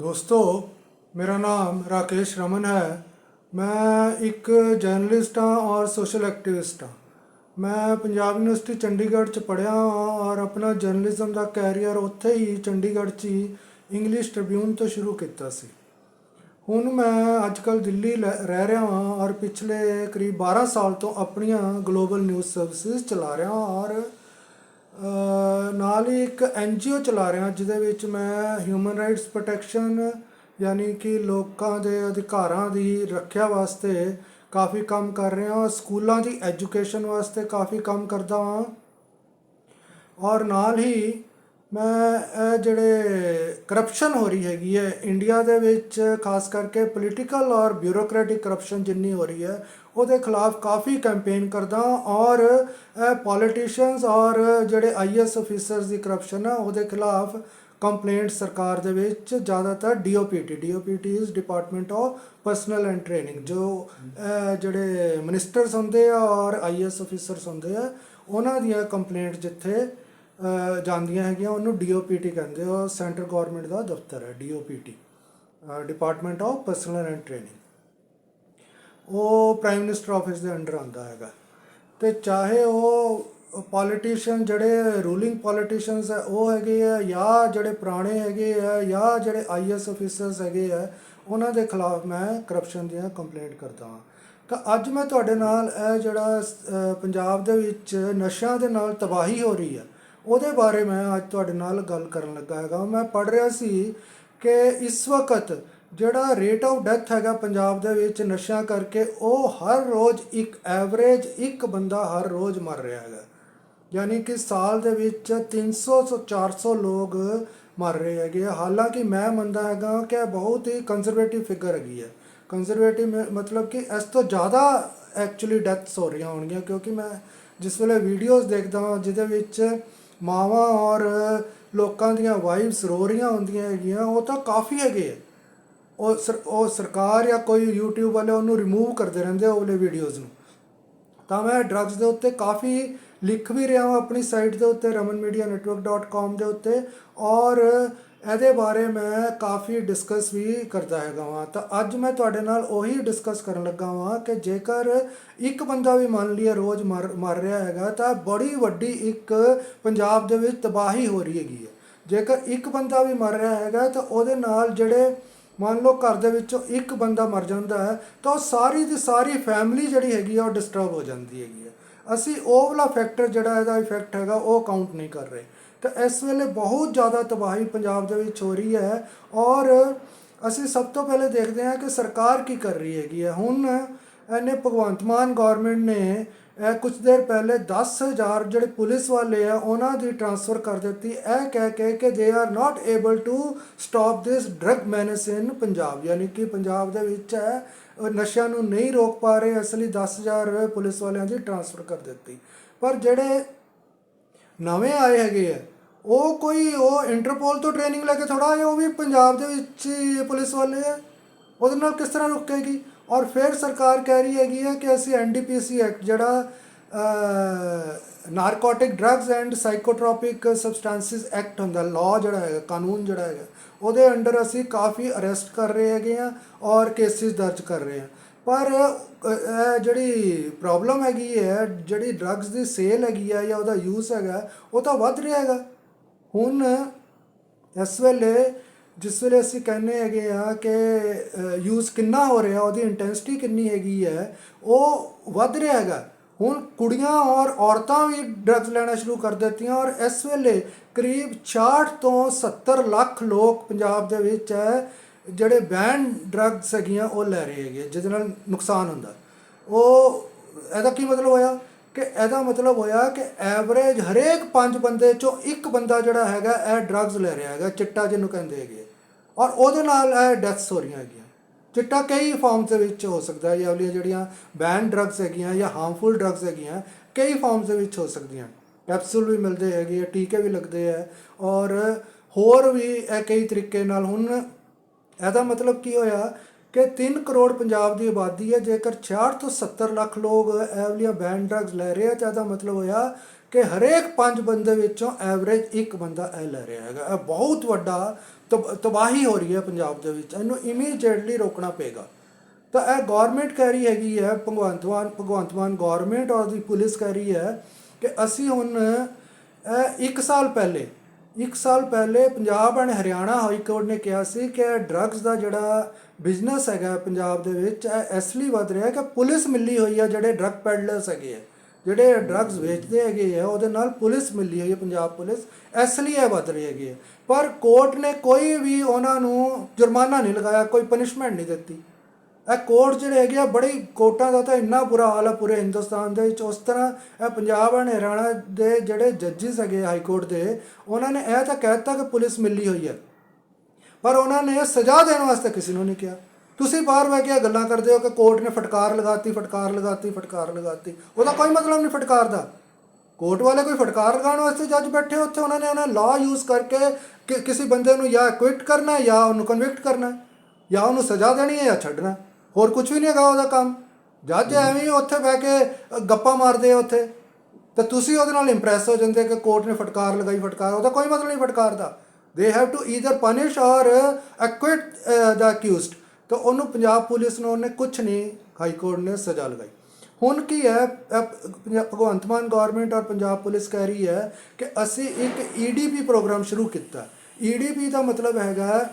ਦੋਸਤੋ, ਮੇਰਾ ਨਾਮ ਰਾਕੇਸ਼ ਰਮਨ ਹੈ। ਮੈਂ ਇੱਕ ਜਰਨਲਿਸਟ ਹਾਂ ਔਰ ਸੋਸ਼ਲ ਐਕਟਿਵਿਸਟ ਹਾਂ। ਮੈਂ ਪੰਜਾਬ ਯੂਨੀਵਰਸਿਟੀ ਚੰਡੀਗੜ੍ਹ ਚ ਪੜ੍ਹਿਆ ਹਾਂ ਔਰ ਆਪਣਾ ਜਰਨਲਿਜ਼ਮ ਦਾ ਕੈਰੀਅਰ ਉੱਥੇ ਹੀ ਚੰਡੀਗੜ੍ਹ 'ਚ ਹੀ ਇੰਗਲਿਸ਼ ਟ੍ਰਿਬਿਊਨ ਤੋਂ ਸ਼ੁਰੂ ਕੀਤਾ ਸੀ। ਹੁਣ ਮੈਂ ਅੱਜਕੱਲ ਦਿੱਲੀ ਲੈ- ਰਹਿ ਰਿਹਾ ਹਾਂ ਔਰ ਪਿਛਲੇ ਕਰੀਬ 12 ਸਾਲ ਤੋਂ ਆਪਣੀਆਂ ਗਲੋਬਲ ਨਿਊਜ਼ ਸਰਵਿਸਿਜ਼ ਚਲਾ ਰਿਹਾ ਹਾਂ ਔਰ ਨਾਲ ਹੀ ਇੱਕ ਐਨ ਜੀ ਓ ਚਲਾ ਰਿਹਾ, ਜਿਹਦੇ ਵਿੱਚ ਮੈਂ ਹਿਊਮਨ ਰਾਈਟਸ ਪ੍ਰੋਟੈਕਸ਼ਨ ਯਾਨੀ ਕਿ ਲੋਕਾਂ ਦੇ ਅਧਿਕਾਰਾਂ ਦੀ ਰੱਖਿਆ ਵਾਸਤੇ ਕਾਫੀ ਕੰਮ ਕਰ ਰਿਹਾ ਹਾਂ, ਸਕੂਲਾਂ ਦੀ ਐਜੂਕੇਸ਼ਨ ਵਾਸਤੇ ਕਾਫੀ ਕੰਮ ਕਰਦਾ ਹਾਂ। ਔਰ ਨਾਲ ਹੀ ਮੈਂ ਜਿਹੜੇ ਕਰਪਸ਼ਨ ਹੋ ਰਹੀ ਹੈਗੀ ਹੈ ਇੰਡੀਆ ਦੇ ਵਿੱਚ ਖਾਸ ਕਰਕੇ ਪੋਲੀਟੀਕਲ ਔਰ ਬਿਊਰੋਕ੍ਰੈਟਿਕ ਕਰਪਸ਼ਨ ਜਿੰਨੀ ਹੋ ਰਹੀ ਹੈ ਉਹਦੇ ਖਿਲਾਫ ਕਾਫੀ ਕੈਂਪੇਨ ਕਰਦਾ ਔਰ ਇਹ ਪੋਲੀਟੀਸ਼ੀਅਨਸ ਔਰ ਜਿਹੜੇ ਆਈਐਸ ਅਫੀਸਰਸ ਦੀ ਕਰਪਸ਼ਨ ਆ, ਉਹਦੇ ਖਿਲਾਫ ਕੰਪਲੇਂਟ ਸਰਕਾਰ ਦੇ ਵਿੱਚ ਜ਼ਿਆਦਾਤਰ DOPT DOPT is department of personnel and training ਜੋ ਜਿਹੜੇ ਮਿਨਿਸਟਰਸ ਹੁੰਦੇ ਆ ਔਰ ਆਈਐਸ ਅਫੀਸਰਸ ਹੁੰਦੇ ਆ, ਉਹਨਾਂ ਦੀਆਂ ਕੰਪਲੇਂਟ ਜਿੱਥੇ ਜਾਂਦੀਆਂ ਹੈਗੀਆਂ, ਉਹਨੂੰ ਡੀਓਪੀਟੀ ਕਹਿੰਦੇ ਆ ਸੈਂਟਰ ਗਵਰਨਮੈਂਟ ਦਾ ਦਫ਼ਤਰ ਹੈ DOPT department of personnel and training ਉਹ ਪ੍ਰਾਈਮ ਮਿਨਿਸਟਰ ਆਫਿਸ ਦੇ ਅੰਡਰ ਆਉਂਦਾ ਹੈਗਾ। ਤੇ ਚਾਹੇ ਉਹ ਪੋਲੀਟੀਸ਼ੀਅਨ ਜਿਹੜੇ ਰੂਲਿੰਗ ਪੋਲੀਟੀਸ਼ੀਅਨਸ ਹੈ, ਉਹ ਹੈਗੇ ਆ ਜਾਂ ਜਿਹੜੇ ਪੁਰਾਣੇ ਹੈਗੇ ਆ ਜਾਂ ਜਿਹੜੇ ਆਈਐਸ ਅਫੀਸਰਸ ਹੈਗੇ ਆ, ਉਹਨਾਂ ਦੇ ਖਿਲਾਫ ਮੈਂ ਕਰਪਸ਼ਨ ਦੀਆਂ ਕੰਪਲੇਂਟ ਕਰਦਾ ਹਾਂ। ਤਾਂ ਅੱਜ ਮੈਂ ਤੁਹਾਡੇ ਨਾਲ ਇਹ ਜਿਹੜਾ ਪੰਜਾਬ ਦੇ ਵਿੱਚ ਨਸ਼ਿਆਂ ਦੇ ਨਾਲ ਤਬਾਹੀ ਹੋ ਰਹੀ ਹੈ ਉਹਦੇ ਬਾਰੇ ਮੈਂ ਅੱਜ ਤੁਹਾਡੇ ਨਾਲ ਗੱਲ ਕਰਨ ਲੱਗਾ ਹੈਗਾ। ਮੈਂ ਪੜ ਰਿਹਾ ਸੀ ਕਿ ਇਸ ਵਕਤ ਜਿਹੜਾ ਰੇਟ ਆਫ ਡੈਥ ਹੈਗਾ ਪੰਜਾਬ ਦੇ ਵਿੱਚ ਨਸ਼ਿਆਂ ਕਰਕੇ, ਉਹ ਹਰ ਰੋਜ਼ ਇੱਕ ਐਵਰੇਜ ਇੱਕ ਬੰਦਾ ਹਰ ਰੋਜ਼ ਮਰ ਰਿਹਾ ਹੈਗਾ। ਯਾਨੀ ਕਿ ਸਾਲ ਦੇ ਵਿੱਚ 300 ਤੋਂ 400 ਲੋਕ ਮਰ ਰਹੇ ਹੈਗੇ ਆ। ਹਾਲਾਂਕਿ ਮੈਂ ਮੰਨਦਾ ਹੈਗਾ ਕਿ ਇਹ ਬਹੁਤ ਹੀ ਕੰਜ਼ਰਵੇਟਿਵ ਫਿਗਰ ਹੈਗੀ ਹੈ ਕੰਜ਼ਰਵੇਟਿਵ ਮਤਲਬ ਕਿ ਇਸ ਤੋਂ ਜ਼ਿਆਦਾ ਐਕਚੁਅਲੀ ਡੈਥਸ ਹੋ ਰਹੀਆਂ ਹੋਣਗੀਆਂ, ਕਿਉਂਕਿ ਮੈਂ ਜਿਸ ਵੇਲੇ ਵੀਡੀਓਜ਼ ਦੇਖਦਾ ਹਾਂ, ਜਿਹਦੇ ਵਿੱਚ ਮਾਵਾਂ ਔਰ ਲੋਕਾਂ ਦੀਆਂ ਵਾਈਫਸ ਰੋ ਰਹੀਆਂ ਹੁੰਦੀਆਂ ਹੈਗੀਆਂ, ਉਹ ਤਾਂ ਕਾਫੀ ਹੈਗੇ ਆ। ਉਹ ਸਰ- ਉਹ ਸਰਕਾਰ ਜਾਂ ਕੋਈ YouTube ਵਾਲੇ ਉਹਨੂੰ ਰਿਮੂਵ ਕਰਦੇ ਰਹਿੰਦੇ ਆ ਉਹ ਵਾਲੇ ਵੀਡੀਓਜ਼ ਨੂੰ। ਤਾਂ ਮੈਂ ਡਰੱਗਸ ਦੇ ਉੱਤੇ ਕਾਫੀ ਲਿਖ ਵੀ ਰਿਹਾ ਹਾਂ ਆਪਣੀ ਸਾਈਟ ਦੇ ਉੱਤੇ ramanmedianetwork.com ਦੇ ਉੱਤੇ ਔਰ ਇਹਦੇ ਬਾਰੇ ਮੈਂ ਕਾਫੀ ਡਿਸਕਸ ਵੀ ਕਰਦਾ ਹੈਗਾ ਵਾਂ। ਤਾਂ ਅੱਜ ਮੈਂ ਤੁਹਾਡੇ ਨਾਲ ਉਹੀ ਡਿਸਕਸ ਕਰਨ ਲੱਗਾ ਵਾਂ ਕਿ ਜੇਕਰ ਇੱਕ ਬੰਦਾ ਵੀ ਮੰਨ ਲਈਏ ਰੋਜ਼ ਮਰ ਮਰ ਰਿਹਾ ਹੈਗਾ ਤਾਂ ਬੜੀ ਵੱਡੀ ਇੱਕ ਪੰਜਾਬ ਦੇ ਵਿੱਚ ਤਬਾਹੀ ਹੋ ਰਹੀ ਹੈਗੀ ਹੈ। ਜੇਕਰ ਇੱਕ ਬੰਦਾ ਵੀ ਮਰ ਰਿਹਾ ਹੈਗਾ ਤਾਂ ਉਹਦੇ ਨਾਲ ਜਿਹੜੇ ਮੰਨ ਲਓ ਘਰ ਦੇ ਵਿੱਚੋਂ ਇੱਕ ਬੰਦਾ ਮਰ ਜਾਂਦਾ ਹੈ, ਤਾਂ ਉਹ ਸਾਰੀ ਦੀ ਸਾਰੀ ਫੈਮਿਲੀ ਜਿਹੜੀ ਹੈਗੀ ਆ, ਉਹ ਡਿਸਟਰਬ ਹੋ ਜਾਂਦੀ ਹੈਗੀ ਹੈ ਅਸੀਂ ਉਹ ਵਾਲਾ ਫੈਕਟਰ ਜਿਹੜਾ ਇਹਦਾ ਇਫੈਕਟ ਹੈਗਾ, ਉਹ ਕਾਊਂਟ ਨਹੀਂ ਕਰ ਰਹੇ। ਤਾਂ ਇਸ ਵੇਲੇ ਬਹੁਤ ਜ਼ਿਆਦਾ ਤਬਾਹੀ ਪੰਜਾਬ ਦੇ ਵਿੱਚ ਹੋ ਰਹੀ ਹੈ ਔਰ ਅਸੀਂ ਸਭ ਤੋਂ ਪਹਿਲੇ ਦੇਖਦੇ ਹਾਂ ਕਿ ਸਰਕਾਰ ਕੀ ਕਰ ਰਹੀ ਹੈਗੀ ਹੈ। ਹੁਣ ਇਹਨੇ ਭਗਵੰਤ ਮਾਨ ਗਵਰਨਮੈਂਟ ਨੇ ਕੁਝ ਦੇਰ ਪਹਿਲੇ 10000 ਜਿਹੜੇ ਪੁਲਿਸ ਵਾਲੇ ਆ, ਉਹਨਾਂ ਦੀ ਟਰਾਂਸਫਰ ਕਰ ਦਿੱਤੀ। ਇਹ ਕਹਿ ਕੇ ਕਿ they are not able to stop this drug menace in Punjab. ਯਾਨੀ ਕਿ ਪੰਜਾਬ ਦੇ ਵਿੱਚ ਹੈ ਨਸ਼ਿਆਂ ਨੂੰ ਨਹੀਂ ਰੋਕ ਪਾ ਰਹੇ, ਇਸ ਲਈ 10000 ਪੁਲਿਸ ਵਾਲਿਆਂ ਦੀ ਟਰਾਂਸਫਰ ਕਰ ਦਿੱਤੀ। ਪਰ ਜਿਹੜੇ ਨਵੇਂ ਆਏ ਹੈਗੇ ਆ, ਉਹ ਕੋਈ, ਉਹ ਇੰਟਰਪੋਲ ਤੋਂ ਟ੍ਰੇਨਿੰਗ ਲੈ ਕੇ ਥੋੜਾ ਆਏ, ਉਹ ਵੀ ਪੰਜਾਬ ਦੇ ਵਿੱਚ ਹੀ ਪੁਲਿਸ ਵਾਲੇ ਆ। ਉਹਦੇ ਨਾਲ ਕਿਸ ਤਰ੍ਹਾਂ ਰੁਕੇਗੀ? ਔਰ ਫਿਰ ਸਰਕਾਰ ਕਹਿ ਰਹੀ ਹੈਗੀ ਹੈ ਕਿ ਅਸੀਂ ਐਨਡੀਪੀਸੀ ਐਕਟ ਜਿਹੜਾ narcotic drugs and psychotropic substances act ਹੁੰਦਾ ਲਾਅ ਜਿਹੜਾ ਹੈਗਾ, ਕਾਨੂੰਨ ਜਿਹੜਾ ਹੈਗਾ, ਉਹਦੇ ਅੰਡਰ ਅਸੀਂ ਕਾਫੀ ਅਰੈਸਟ ਕਰ ਰਹੇ ਹੈਗੇ ਆ ਔਰ ਕੇਸਿਸ ਦਰਜ ਕਰ ਰਹੇ ਆ ਪਰ ਜਿਹੜੀ ਪ੍ਰੋਬਲਮ ਹੈਗੀ ਹੈ, ਜਿਹੜੀ ਡਰੱਗਸ ਦੀ ਸੇਲ ਹੈਗੀ ਆ ਜਾਂ ਉਹਦਾ ਯੂਜ਼ ਹੈਗਾ, ਉਹ ਤਾਂ ਵੱਧ ਰਿਹਾ ਹੈਗਾ। ਹੁਣ ਇਸ ਵੇਲੇ ਜਿਸ ਵੇਲੇ ਅਸੀਂ ਕਹਿੰਦੇ ਹੈਗੇ ਆ ਕਿ ਯੂਜ਼ ਕਿੰਨਾ ਹੋ ਰਿਹਾ, ਉਹਦੀ ਇੰਟੈਂਸਿਟੀ ਕਿੰਨੀ ਹੈਗੀ ਹੈ, ਉਹ ਵੱਧ ਰਿਹਾ ਹੈਗਾ। ਹੁਣ ਕੁੜੀਆਂ ਔਰ ਔਰਤਾਂ ਵੀ ਡਰੱਗਸ ਲੈਣਾ ਸ਼ੁਰੂ ਕਰ ਦਿੱਤੀਆਂ ਔਰ ਇਸ ਵੇਲੇ ਕਰੀਬ 66 ਤੋਂ 70 ਲੱਖ ਲੋਕ ਪੰਜਾਬ ਦੇ ਵਿੱਚ ਹੈ, ਜਿਹੜੇ ਬੈਨ ਡਰੱਗਸ ਹੈਗੀਆਂ, ਉਹ ਲੈ ਰਹੇ ਹੈਗੇ, ਜਿਹਦੇ ਨਾਲ ਨੁਕਸਾਨ ਹੁੰਦਾ। ਉਹ, ਇਹਦਾ ਕੀ ਮਤਲਬ ਹੋਇਆ? ਕਿ ਇਹਦਾ ਮਤਲਬ ਹੋਇਆ ਕਿ ਐਵਰੇਜ ਹਰੇਕ ਪੰਜ ਬੰਦੇ ਚੋਂ ਇੱਕ ਬੰਦਾ ਜਿਹੜਾ ਹੈਗਾ, ਇਹ ਡਰੱਗਸ ਲੈ ਰਿਹਾ ਹੈਗਾ, ਚਿੱਟਾ ਜਿਹਨੂੰ ਕਹਿੰਦੇ ਹੈਗੇ। ਔਰ ਉਹਦੇ ਨਾਲ ਇਹ ਡੈਥਸ ਹੋ ਰਹੀਆਂ ਹੈਗੀਆਂ। ਚਿੱਟਾ ਕਈ ਫਾਰਮਸ ਦੇ ਵਿੱਚ ਹੋ ਸਕਦਾ ਜਾਂ ਇਹ ਵਾਲੀਆਂ ਜਿਹੜੀਆਂ ਬੈਨ ਡਰੱਗਸ ਹੈਗੀਆਂ ਜਾਂ ਹਾਰਮਫੁਲ ਡਰੱਗਸ ਹੈਗੀਆਂ, ਕਈ ਫਾਰਮਸ ਦੇ ਵਿੱਚ ਹੋ ਸਕਦੀਆਂ। ਕੈਪਸੂਲ ਵੀ ਮਿਲਦੇ ਹੈਗੇ ਆ, ਟੀਕੇ ਵੀ ਲੱਗਦੇ ਆ, ਔਰ ਹੋਰ ਵੀ ਇਹ ਕਈ ਤਰੀਕੇ ਨਾਲ ਹੁਣ ਇਹਦਾ ਮਤਲਬ ਕੀ ਹੋਇਆ ਕਿ 3 ਕਰੋੜ ਪੰਜਾਬ ਦੀ ਆਬਾਦੀ ਹੈ, ਜੇਕਰ 66 ਤੋਂ 70 ਲੱਖ ਲੋਕ ਇਹ ਵਾਲੀਆਂ ਬੈਨ ਡਰੱਗਸ ਲੈ ਰਹੇ ਆ, ਤਾਂ ਇਹਦਾ ਮਤਲਬ ਹੋਇਆ ਕਿ ਹਰੇਕ ਪੰਜ ਬੰਦੇ ਵਿੱਚੋਂ ਐਵਰੇਜ ਇੱਕ ਬੰਦਾ ਇਹ ਲੈ ਰਿਹਾ ਹੈਗਾ। ਇਹ ਬਹੁਤ ਵੱਡਾ ਤਬਾਹੀ ਹੋ ਰਹੀ ਹੈ ਪੰਜਾਬ ਦੇ ਵਿੱਚ। ਇਹਨੂੰ ਇਮੀਡੀਏਟਲੀ ਰੋਕਣਾ ਪਏਗਾ। ਤਾਂ ਇਹ ਗਵਰਨਮੈਂਟ ਕਹਿ ਰਹੀ ਹੈਗੀ ਹੈ, ਭਗਵੰਤ ਮਾਨ ਭਗਵੰਤ ਮਾਨ ਗਵਰਨਮੈਂਟ ਔਰ ਦੀ ਪੁਲਿਸ ਕਹਿ ਰਹੀ ਹੈ ਕਿ ਅਸੀਂ ਹੁਣ, ਇਹ ਇੱਕ ਸਾਲ ਪਹਿਲੇ, ਇੱਕ ਸਾਲ ਪਹਿਲੇ Punjab and Haryana high court ਨੇ ਕਿਹਾ ਸੀ ਕਿ ਡਰੱਗਸ ਦਾ ਜਿਹੜਾ ਬਿਜ਼ਨਸ ਹੈਗਾ ਪੰਜਾਬ ਦੇ ਵਿੱਚ, ਇਹ ਇਸ ਲਈ ਵੱਧ ਰਿਹਾ ਕਿ ਪੁਲਿਸ ਮਿਲੀ ਹੋਈ ਹੈ ਜਿਹੜੇ ਡਰੱਗ ਪੈਡਲਰਸ ਹੈਗੇ ਆ। ਜਿਹੜੇ ਡਰੱਗਸ ਵੇਚਦੇ ਹੈਗੇ ਆ, ਉਹਦੇ ਨਾਲ ਪੁਲਿਸ ਮਿਲੀ ਹੋਈ ਹੈ, ਪੰਜਾਬ ਪੁਲਿਸ। ਇਸ ਲਈ ਇਹ ਵੱਧ ਰਹੀ ਹੈਗੀ ਹੈ। ਪਰ ਕੋਰਟ ਨੇ ਕੋਈ ਵੀ ਉਹਨਾਂ ਨੂੰ ਜੁਰਮਾਨਾ ਨਹੀਂ ਲਗਾਇਆ, ਕੋਈ ਪਨਿਸ਼ਮੈਂਟ ਨਹੀਂ ਦਿੱਤੀ। ਇਹ ਕੋਰਟ ਜਿਹੜੇ ਹੈਗੇ ਆ, ਬੜੀ ਕੋਰਟਾਂ ਦਾ ਤਾਂ ਇੰਨਾ ਬੁਰਾ ਹਾਲ ਆ ਪੂਰੇ ਹਿੰਦੁਸਤਾਨ ਦੇ ਵਿੱਚ। ਉਸ ਤਰ੍ਹਾਂ ਇਹ ਪੰਜਾਬ ਐਂਡ ਹਰਿਆਣਾ ਦੇ ਜਿਹੜੇ ਜੱਜਿਸ ਹੈਗੇ ਹਾਈ ਕੋਰਟ ਦੇ, ਉਹਨਾਂ ਨੇ ਇਹ ਤਾਂ ਕਹਿਤਾ ਕਿ ਪੁਲਿਸ ਮਿਲੀ ਹੋਈ ਹੈ। ਪਰ ਉਹਨਾਂ ਨੇ ਸਜ਼ਾ ਦੇਣ ਵਾਸਤੇ ਕਿਸੇ ਨੂੰ ਨਹੀਂ ਕਿਹਾ। ਤੁਸੀਂ ਬਾਹਰ ਬਹਿ ਕੇ ਇਹ ਗੱਲਾਂ ਕਰਦੇ ਹੋ ਕਿ ਕੋਰਟ ਨੇ ਫਟਕਾਰ ਲਗਾਤੀ ਫਟਕਾਰ ਲਗਾਤੀ ਫਟਕਾਰ ਲਗਾਤੀ। ਉਹਦਾ ਕੋਈ ਮਤਲਬ ਨਹੀਂ ਫਟਕਾਰ ਦਾ। ਕੋਰਟ ਵਾਲੇ ਕੋਈ ਫਟਕਾਰ ਲਗਾਉਣ ਵਾਸਤੇ ਜੱਜ ਬੈਠੇ ਉੱਥੇ ਉਹਨਾਂ ਨੇ ਉਹਨਾਂ ਲਾਅ ਯੂਜ਼ ਕਰਕੇ ਕਿਸੇ ਬੰਦੇ ਨੂੰ ਜਾਂ ਕੁਇਟ ਕਰਨਾ ਹੈ ਜਾਂ ਉਹਨੂੰ ਕਨਵਿਕਟ ਕਰਨਾ ਹੈ, ਜਾਂ ਉਹਨੂੰ ਸਜ਼ਾ ਦੇਣੀ ਹੈ ਜਾਂ ਛੱਡਣਾ ਹੋਰ ਕੁਝ ਵੀ ਨਹੀਂ ਹੈਗਾ ਉਹਦਾ ਕੰਮ। ਜੱਜ ਐਵੇਂ ਹੀ ਉੱਥੇ ਬਹਿ ਕੇ ਗੱਪਾਂ ਮਾਰਦੇ ਆ ਉੱਥੇ। ਤੇ ਤੁਸੀਂ ਉਹਦੇ ਨਾਲ ਇੰਪ੍ਰੈਸ ਹੋ ਜਾਂਦੇ ਕਿ ਕੋਰਟ ਨੇ ਫਟਕਾਰ ਲਗਾਈ ਫਟਕਾਰ। ਉਹਦਾ ਕੋਈ ਮਤਲਬ ਨਹੀਂ ਫਟਕਾਰ ਦਾ। They have to either punish ਔਰ ਐਕੁਇਟ ਦਾ ਅਕਿਊਜ਼ਡ ਤਾਂ ਉਹਨੂੰ ਪੰਜਾਬ ਪੁਲਿਸ ਨੂੰ ਉਹਨੇ ਕੁਝ ਨਹੀਂ ਹਾਈ ਕੋਰਟ ਨੇ ਸਜ਼ਾ ਲਗਾਈ। ਹੁਣ ਕੀ ਹੈ, ਅਹ ਭਗਵੰਤ ਮਾਨ ਗਵਰਨਮੈਂਟ ਔਰ ਪੰਜਾਬ ਪੁਲਿਸ ਕਹਿ ਰਹੀ ਹੈ ਕਿ ਅਸੀਂ ਇੱਕ ਈਡੀਪੀ ਪ੍ਰੋਗਰਾਮ ਸ਼ੁਰੂ ਕੀਤਾ। ਈਡੀਪੀ ਦਾ ਮਤਲਬ ਹੈਗਾ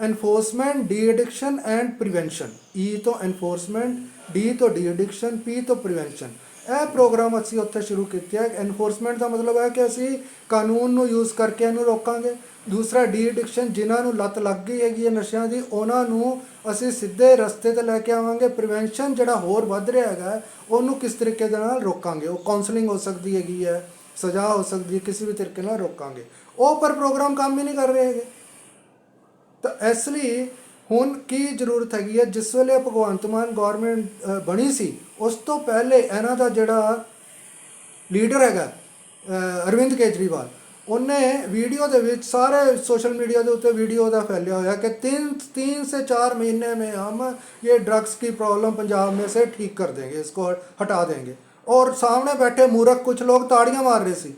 enforcement de addiction and prevention E ਤੋਂ ਐਨਫੋਰਸਮੈਂਟ ਡੀ ਤੋਂ ਡੀ ਐਡਿਕਸ਼ਨ ਪੀ ਤੋਂ ਪ੍ਰੀਵੈਂਸ਼ਨ ਇਹ ਪ੍ਰੋਗਰਾਮ ਅਸੀਂ ਉੱਥੇ ਸ਼ੁਰੂ ਕੀਤਾ ਹੈ। ਐਨਫੋਰਸਮੈਂਟ ਦਾ ਮਤਲਬ ਹੈ ਕਿ ਅਸੀਂ ਕਾਨੂੰਨ ਨੂੰ ਯੂਜ਼ ਕਰਕੇ ਇਹਨੂੰ ਰੋਕਾਂਗੇ। ਦੂਸਰਾ ਡੀ ਐਡਿਕਸ਼ਨ, ਜਿਨ੍ਹਾਂ ਨੂੰ ਲੱਤ ਲੱਗ ਗਈ ਹੈਗੀ ਹੈ ਨਸ਼ਿਆਂ ਦੀ, ਉਹਨਾਂ ਨੂੰ ਅਸੀਂ ਸਿੱਧੇ ਰਸਤੇ ਤੇ ਲੈ ਕੇ ਆਵਾਂਗੇ। ਪ੍ਰੀਵੈਂਸ਼ਨ ਜਿਹੜਾ ਹੋਰ ਵੱਧ ਰਿਹਾ ਹੈਗਾ, ਉਹਨੂੰ ਕਿਸ ਤਰੀਕੇ ਦੇ ਨਾਲ ਰੋਕਾਂਗੇ? ਉਹ ਕਾਉਂਸਲਿੰਗ ਹੋ ਸਕਦੀ ਹੈਗੀ ਹੈ, ਸਜ਼ਾ ਹੋ ਸਕਦੀ ਹੈ, ਕਿਸੇ ਵੀ ਤਰੀਕੇ ਨਾਲ ਰੋਕਾਂਗੇ। ਉਹ ਪਰ ਪ੍ਰੋਗਰਾਮ ਕੰਮ ਹੀ ਨਹੀਂ ਕਰ ਰਹੇ ਹੈਗੇ। ਤਾਂ ਇਸ ਲਈ ਹੁਣ ਕੀ ਜ਼ਰੂਰਤ ਹੈਗੀ ਹੈ? ਜਿਸ ਵੇਲੇ ਭਗਵੰਤ ਮਾਨ ਗਵਰਨਮੈਂਟ ਬਣੀ ਸੀ, ਉਸ ਤੋਂ ਪਹਿਲੇ ਇਹਨਾਂ ਦਾ ਜਿਹੜਾ ਲੀਡਰ ਹੈਗਾ ਅਰਵਿੰਦ ਕੇਜਰੀਵਾਲ ਉਹਨੇ ਵੀਡੀਓ ਦੇ ਵਿੱਚ ਸਾਰੇ ਸੋਸ਼ਲ ਮੀਡੀਆ ਦੇ ਉੱਤੇ ਵੀਡੀਓ ਦਾ ਫੈਲਿਆ ਹੋਇਆ ਕਿ 3 3 ਸੇ ਚਾਰ ਮਹੀਨੇ में हम ਇਹ ਡਰੱਗਸ ਕੀ ਪ੍ਰੋਬਲਮ ਪੰਜਾਬ में से ਠੀਕ ਕਰ देंगे इसको ਹਟਾ देंगे ਔਰ ਸਾਹਮਣੇ ਬੈਠੇ ਮੂਰਖ कुछ ਲੋਕ ਤਾੜੀਆਂ ਮਾਰ ਰਹੇ ਸੀ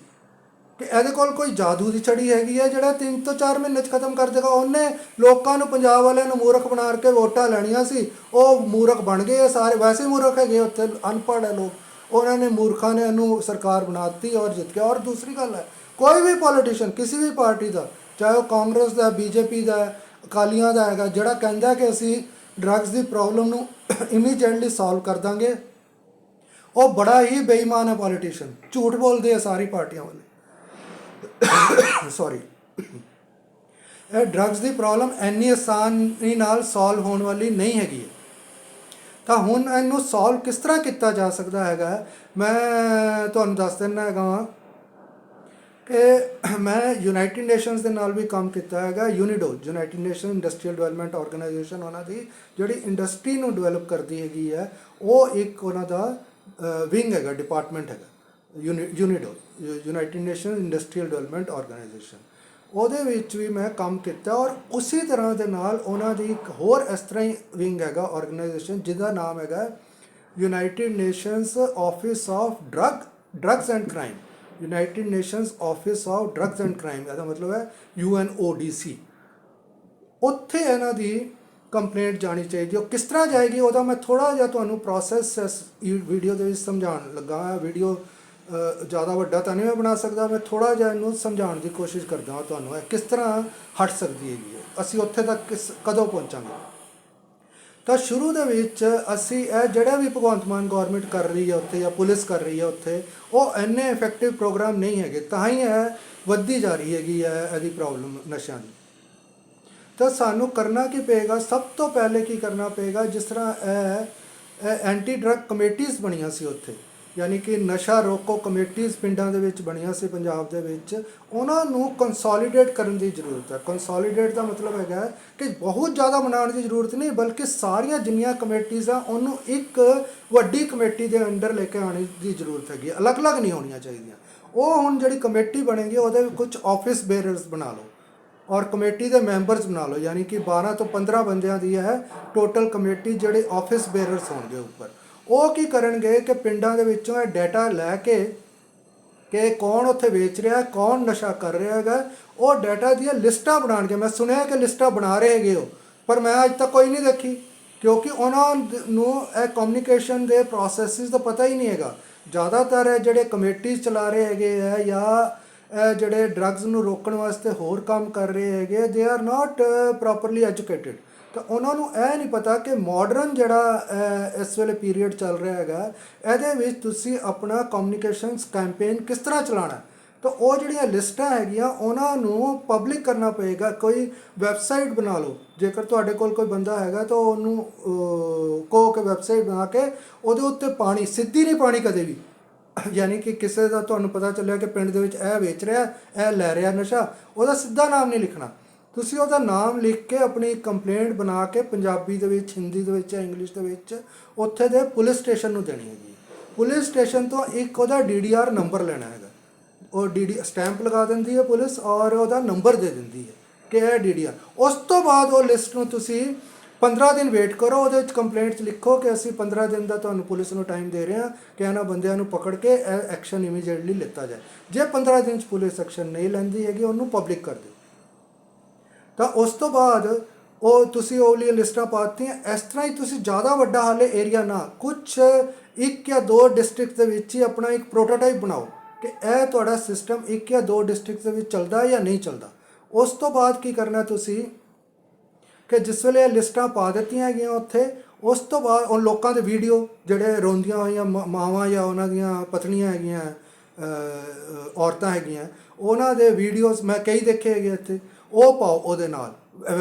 ਕਿ ਇਹਦੇ ਕੋਲ ਕੋਈ ਜਾਦੂ ਦੀ ਛੜੀ ਹੈਗੀ ਹੈ ਜਿਹੜਾ ਤਿੰਨ ਤੋਂ ਚਾਰ ਮਹੀਨੇ 'ਚ ਖਤਮ ਕਰ ਦੇਗਾ। ਉਹਨੇ ਲੋਕਾਂ ਨੂੰ, ਪੰਜਾਬ ਵਾਲਿਆਂ ਨੂੰ ਮੂਰਖ ਬਣਾ ਕੇ ਵੋਟਾਂ ਲੈਣੀਆਂ ਸੀ। ਉਹ ਮੂਰਖ ਬਣ ਗਏ ਸਾਰੇ ਵੈਸੇ ਮੂਰਖ ਹੈਗੇ ਉੱਥੇ ਅਨਪੜ੍ਹ ਲੋਕ। ਉਹਨਾਂ ਨੇ ਮੂਰਖਾਂ ਨੇ ਇਹਨੂੰ ਸਰਕਾਰ ਬਣਾਤੀ ਔਰ ਜਿੱਤ ਗਿਆ। ਔਰ ਦੂਸਰੀ ਗੱਲ ਹੈ ਕੋਈ ਵੀ ਪੋਲੀਟੀਸ਼ੀਅਨ ਕਿਸੇ ਵੀ ਪਾਰਟੀ ਦਾ, ਚਾਹੇ ਉਹ ਕਾਂਗਰਸ ਦਾ, ਬੀਜੇਪੀ ਦਾ, ਅਕਾਲੀਆਂ ਦਾ ਹੈਗਾ, ਜਿਹੜਾ ਕਹਿੰਦਾ ਕਿ ਅਸੀਂ ਡਰੱਗਸ ਦੀ ਪ੍ਰੋਬਲਮ ਨੂੰ ਇਮੀਡੀਏਟਲੀ ਸੋਲਵ ਕਰ ਦਾਂਗੇ, ਉਹ ਬੜਾ ਹੀ ਬੇਈਮਾਨ ਹੈ ਪੋਲੀਟੀਸ਼ੀਅਨ ਝੂਠ ਬੋਲਦੇ ਆ ਸਾਰੀ ਪਾਰਟੀਆਂ ਵਾਲੇ। ਸੌਰੀ ਇਹ ਡਰੱਗਸ ਦੀ ਪ੍ਰੋਬਲਮ ਇੰਨੀ ਆਸਾਨੀ ਨਾਲ ਸੋਲਵ ਹੋਣ ਵਾਲੀ ਨਹੀਂ ਹੈਗੀ ਤਾਂ ਹੁਣ ਇਹਨੂੰ ਸੋਲਵ ਕਿਸ ਤਰ੍ਹਾਂ ਕੀਤਾ ਜਾ ਸਕਦਾ ਹੈਗਾ? ਮੈਂ ਤੁਹਾਨੂੰ ਦੱਸ ਦਿੰਦਾ ਹੈਗਾ ਇਹ ਮੈਂ ਯੂਨਾਈਟਿਡ ਨੇਸ਼ਨਸ ਦੇ ਨਾਲ ਵੀ ਕੰਮ ਕੀਤਾ ਹੈਗਾ UNIDO United Nation Industrial Development Organisation ਉਹਨਾਂ ਦੀ ਜਿਹੜੀ ਇੰਡਸਟਰੀ ਨੂੰ ਡਿਵੈਲਪ ਕਰਦੀ ਹੈਗੀ ਹੈ, ਉਹ ਇੱਕ ਉਹਨਾਂ ਦਾ ਵਿੰਗ ਹੈਗਾ ਡਿਪਾਰਟਮੈਂਟ ਹੈਗਾ UNIDO United Nation Industrial Development Organisation ਉਹਦੇ ਵਿੱਚ ਵੀ ਮੈਂ ਕੰਮ ਕੀਤਾ ਔਰ ਉਸੇ ਤਰ੍ਹਾਂ ਦੇ ਨਾਲ ਉਹਨਾਂ ਦੀ ਇੱਕ ਹੋਰ ਇਸ ਤਰ੍ਹਾਂ ਹੀ ਵਿੰਗ ਹੈਗਾ ਆਰਗੇਨਾਈਜੇਸ਼ਨ ਜਿਹਦਾ ਨਾਮ ਹੈਗਾ United Nations Office of Drug Drugs and Crime United Nations Office of Drugs and Crime ਇਹਦਾ ਮਤਲਬ ਹੈ ਯੂਐਨਓਡੀਸੀ ਉੱਥੇ ਇਹਨਾਂ ਦੀ ਕੰਪਲੇਂਟ ਜਾਣੀ ਚਾਹੀਦੀ ਉਹ ਕਿਸ ਤਰ੍ਹਾਂ ਜਾਏਗੀ, ਉਹਦਾ ਮੈਂ ਥੋੜਾ ਜਿਹਾ ਤੁਹਾਨੂੰ ਪ੍ਰੋਸੈਸ ਵੀਡੀਓ ਦੇ ਵਿੱਚ ਸਮਝਾਉਣ ਲੱਗਾ ਹਾਂ। ਵੀਡੀਓ ਜ਼ਿਆਦਾ ਵੱਡਾ ਤਾਂ ਨਹੀਂ ਮੈਂ ਬਣਾ ਸਕਦਾ। ਮੈਂ ਥੋੜਾ ਜਿਹਾ ਇਹਨੂੰ ਸਮਝਾਉਣ ਦੀ ਕੋਸ਼ਿਸ਼ ਕਰਦਾ ਹਾਂ ਤੁਹਾਨੂੰ। ਇਹ ਕਿਸ ਤਰ੍ਹਾਂ ਹਟ ਸਕਦੀ ਹੈਗੀ ਹੈ? ਅਸੀਂ ਉੱਥੇ ਤੱਕ ਕਿਸ, ਕਦੋਂ ਪਹੁੰਚਾਂਗੇ? ਤਾਂ ਸ਼ੁਰੂ ਦੇ ਵਿੱਚ ਅਸੀਂ ਇਹ ਜਿਹੜਾ ਵੀ ਭਗਵੰਤ ਮਾਨ ਗਵਰਨਮੈਂਟ ਕਰ ਰਹੀ ਹੈ ਉੱਥੇ ਜਾਂ ਪੁਲਿਸ ਕਰ ਰਹੀ ਹੈ ਉੱਥੇ, ਉਹ ਇੰਨੇ ਇਫੈਕਟਿਵ ਪ੍ਰੋਗਰਾਮ ਨਹੀਂ ਹੈਗੇ। ਤਾਂ ਹੀ ਇਹ ਵੱਧਦੀ ਜਾ ਰਹੀ ਹੈਗੀ ਹੈ ਇਹਦੀ ਪ੍ਰੋਬਲਮ ਨਸ਼ਿਆਂ ਦੀ। ਤਾਂ ਸਾਨੂੰ ਕਰਨਾ ਕੀ ਪਏਗਾ? ਸਭ ਤੋਂ ਪਹਿਲੇ ਕੀ ਕਰਨਾ ਪਏਗਾ? ਜਿਸ ਤਰ੍ਹਾਂ ਇਹ ਐਂਟੀ ਡਰੱਗ ਕਮੇਟੀਆਂ ਬਣੀਆਂ ਸੀ ਉੱਥੇ। ਯਾਨੀ ਕਿ ਨਸ਼ਾ ਰੋਕੋ ਕਮੇਟੀਆਂ ਪਿੰਡਾਂ ਦੇ ਵਿੱਚ ਬਣੀਆਂ ਸੀ ਪੰਜਾਬ ਦੇ ਵਿੱਚ, ਉਹਨਾਂ ਨੂੰ ਕੰਸੋਲੀਡੇਟ ਕਰਨ ਦੀ ਜ਼ਰੂਰਤ ਹੈ। ਕੰਸੋਲੀਡੇਟ ਦਾ ਮਤਲਬ ਹੈਗਾ ਕਿ ਬਹੁਤ ਜ਼ਿਆਦਾ ਬਣਾਉਣ ਦੀ ਜ਼ਰੂਰਤ ਨਹੀਂ, ਬਲਕਿ ਸਾਰੀਆਂ ਜਿੰਨੀਆਂ ਕਮੇਟੀਆਂ ਆ, ਉਹਨੂੰ ਇੱਕ ਵੱਡੀ ਕਮੇਟੀ ਦੇ ਅੰਡਰ ਲੈ ਕੇ ਆਉਣ ਦੀ ਜ਼ਰੂਰਤ ਹੈਗੀ ਅਲੱਗ-ਅਲੱਗ ਨਹੀਂ ਹੋਣੀਆਂ ਚਾਹੀਦੀਆਂ। ਉਹ ਹੁਣ ਜਿਹੜੀ ਕਮੇਟੀ ਬਣੇਗੀ, ਉਹਦੇ ਵਿੱਚ ਕੁਝ ਆਫਿਸ ਬੇਅਰਸ ਬਣਾ ਲਓ ਔਰ ਕਮੇਟੀ ਦੇ ਮੈਂਬਰਸ ਬਣਾ ਲਓ। ਯਾਨੀ ਕਿ 12 ਤੋਂ 15 ਬੰਦਿਆਂ ਦੀ ਹੈ ਟੋਟਲ ਕਮੇਟੀ ਜਿਹੜੇ ਆਫਿਸ ਬੇਅਰਸ ਹੋਣਗੇ ਉੱਪਰ। ਉਹ ਕੀ ਕਰਨਗੇ ਕਿ ਪਿੰਡਾਂ ਦੇ ਵਿੱਚੋਂ ਇਹ ਡਾਟਾ ਲੈ ਕੇ ਕਿ ਕੌਣ ਉੱਥੇ ਵੇਚ ਰਿਹਾ, ਕੌਣ ਨਸ਼ਾ ਕਰ ਰਿਹਾ ਹੈਗਾ, ਉਹ ਡਾਟਾ ਦੀਆਂ ਲਿਸਟਾਂ ਬਣਾਉਣਗੇ। ਮੈਂ ਸੁਣਿਆ ਕਿ ਲਿਸਟਾਂ ਬਣਾ ਰਹੇ ਹੈਗੇ ਉਹ, ਪਰ ਮੈਂ ਅੱਜ ਤੱਕ ਕੋਈ ਨਹੀਂ ਦੇਖੀ, ਕਿਉਂਕਿ ਉਹਨਾਂ ਦ- ਨੂੰ ਇਹ ਕਮਿਊਨੀਕੇਸ਼ਨ ਦੇ ਪ੍ਰੋਸੈਸਿਸ ਦਾ ਪਤਾ ਹੀ ਨਹੀਂ ਹੈਗਾ। ਜ਼ਿਆਦਾਤਰ ਇਹ ਜਿਹੜੇ ਕਮੇਟੀਜ਼ ਚਲਾ ਰਹੇ ਹੈਗੇ ਆ ਜਾਂ ਇਹ ਜਿਹੜੇ ਡਰੱਗਸ ਨੂੰ ਰੋਕਣ ਵਾਸਤੇ ਹੋਰ ਕੰਮ ਕਰ ਰਹੇ ਹੈਗੇ ਦੇ ਆਰ ਨਾਟ ਪ੍ਰੋਪਰਲੀ ਐਜੂਕੇਟਿਡ ਤਾਂ ਉਹਨਾਂ ਨੂੰ ਇਹ ਨਹੀਂ ਪਤਾ ਕਿ ਮਾਡਰਨ ਜਿਹੜਾ ਇਸ ਵੇਲੇ ਪੀਰੀਅਡ ਚੱਲ ਰਿਹਾ ਹੈਗਾ ਇਹਦੇ ਵਿੱਚ ਤੁਸੀਂ ਆਪਣਾ ਕਮਿਊਨੀਕੇਸ਼ਨਸ ਕੈਂਪੇਨ ਕਿਸ ਤਰ੍ਹਾਂ ਚਲਾਉਣਾ ਤਾਂ ਉਹ ਜਿਹੜੀਆਂ ਲਿਸਟਾਂ ਹੈਗੀਆਂ ਉਹਨਾਂ ਨੂੰ ਪਬਲਿਕ ਕਰਨਾ ਪਏਗਾ ਕੋਈ ਵੈਬਸਾਈਟ ਬਣਾ ਲਓ। ਜੇਕਰ ਤੁਹਾਡੇ ਕੋਲ ਕੋਈ ਬੰਦਾ ਹੈਗਾ ਤਾਂ ਉਹਨੂੰ ਅਹ, ਕੇ ਕਿ ਵੈਬਸਾਈਟ ਬਣਾ ਕੇ ਉਹਦੇ ਉੱਤੇ ਪਾਣੀ ਸਿੱਧੀ ਨਹੀਂ ਪਾਣੀ ਕਦੇ ਵੀ। ਯਾਨੀ ਕਿ ਕਿਸੇ ਦਾ ਤੁਹਾਨੂੰ ਪਤਾ ਚੱਲਿਆ ਕਿ ਪਿੰਡ ਦੇ ਵਿੱਚ ਇਹ ਵੇਚ ਰਿਹਾ ਇਹ ਲੈ ਰਿਹਾ ਨਸ਼ਾ ਉਹਦਾ ਸਿੱਧਾ ਨਾਮ ਨਹੀਂ ਲਿਖਣਾ। ਤੁਸੀਂ ਉਹਦਾ ਨਾਮ ਲਿਖ ਕੇ ਆਪਣੀ ਕੰਪਲੇਂਟ ਬਣਾ ਕੇ ਪੰਜਾਬੀ ਦੇ ਵਿੱਚ, ਹਿੰਦੀ ਦੇ ਵਿੱਚ ਜਾਂ ਇੰਗਲਿਸ਼ ਦੇ ਵਿੱਚ ਉੱਥੇ ਦੇ ਪੁਲਿਸ ਸਟੇਸ਼ਨ ਨੂੰ ਦੇਣੀ ਹੈਗੀ ਪੁਲਿਸ ਸਟੇਸ਼ਨ ਤੋਂ ਇੱਕ ਉਹਦਾ ਡੀਡੀਆਰ ਨੰਬਰ ਲੈਣਾ ਹੈਗਾ। ਉਹ ਡੀਡੀ ਸਟੈਂਪ ਲਗਾ ਦਿੰਦੀ ਹੈ ਪੁਲਿਸ ਔਰ ਉਹਦਾ ਨੰਬਰ ਦੇ ਦਿੰਦੀ ਹੈ ਕਿ ਇਹ ਡੀਡੀਆਰ ਉਸ ਤੋਂ ਬਾਅਦ ਉਹ ਲਿਸਟ ਨੂੰ ਤੁਸੀਂ 15 ਦਿਨ ਵੇਟ ਕਰੋ, ਉਹਦੇ ਵਿੱਚ ਕੰਪਲੇਂਟ 'ਚ ਲਿਖੋ ਕਿ ਅਸੀਂ 15 ਦਿਨ ਦਾ ਤੁਹਾਨੂੰ ਪੁਲਿਸ ਨੂੰ ਟਾਈਮ ਦੇ ਰਹੇ ਹਾਂ ਕਿ ਇਹਨਾਂ ਬੰਦਿਆਂ ਨੂੰ ਪਕੜ ਕੇ ਐਕਸ਼ਨ ਇਮੀਡੀਏਟਲੀ ਲਿੱਤਾ ਜਾਏ। ਜੇ 15 ਦਿਨ 'ਚ ਪੁਲਿਸ ਐਕਸ਼ਨ ਨਹੀਂ ਲੈਂਦੀ ਹੈਗੀ, ਉਹਨੂੰ ਪਬਲਿਕ ਕਰ ਦਿਓ। ਤਾਂ ਉਸ ਤੋਂ ਬਾਅਦ ਉਹ ਤੁਸੀਂ ਉਹ ਲਈ ਲਿਸਟਾਂ ਪਾਤੀਆਂ ਇਸ ਤਰ੍ਹਾਂ ਹੀ ਤੁਸੀਂ ਜ਼ਿਆਦਾ ਵੱਡਾ ਹਾਲੇ ਏਰੀਆ ਨਾ ਕੁਝ ਇੱਕ ਜਾਂ ਦੋ ਡਿਸਟ੍ਰਿਕਟ ਦੇ ਵਿੱਚ ਹੀ ਆਪਣਾ ਇੱਕ ਪ੍ਰੋਟੋਟਾਈਪ ਬਣਾਓ ਕਿ ਇਹ ਤੁਹਾਡਾ ਸਿਸਟਮ ਇੱਕ ਜਾਂ ਦੋ ਡਿਸਟ੍ਰਿਕਟ ਦੇ ਵਿੱਚ ਚੱਲਦਾ ਜਾਂ ਨਹੀਂ ਚੱਲਦਾ। ਉਸ ਤੋਂ ਬਾਅਦ ਕੀ ਕਰਨਾ ਤੁਸੀਂ? ਕਿ ਜਿਸ ਵੇਲੇ ਇਹ ਲਿਸਟਾਂ ਪਾ ਦਿੱਤੀਆਂ ਹੈਗੀਆਂ ਉੱਥੇ, ਉਸ ਤੋਂ ਬਾਅਦ ਉਹ ਲੋਕਾਂ ਦੇ ਵੀਡੀਓ ਜਿਹੜੇ ਰੋਂਦੀਆਂ ਹੋਈਆਂ ਮ- ਮਾਵਾਂ ਜਾਂ ਉਹਨਾਂ ਦੀਆਂ ਪਤਨੀਆਂ ਹੈਗੀਆਂ ਔਰਤਾਂ ਹੈਗੀਆਂ, ਉਹਨਾਂ ਦੇ ਵੀਡੀਓਜ਼ ਮੈਂ ਕਈ ਦੇਖੇ ਹੈਗੇ ਇੱਥੇ। ਉਹ ਪਾਓ ਉਹਦੇ ਨਾਲ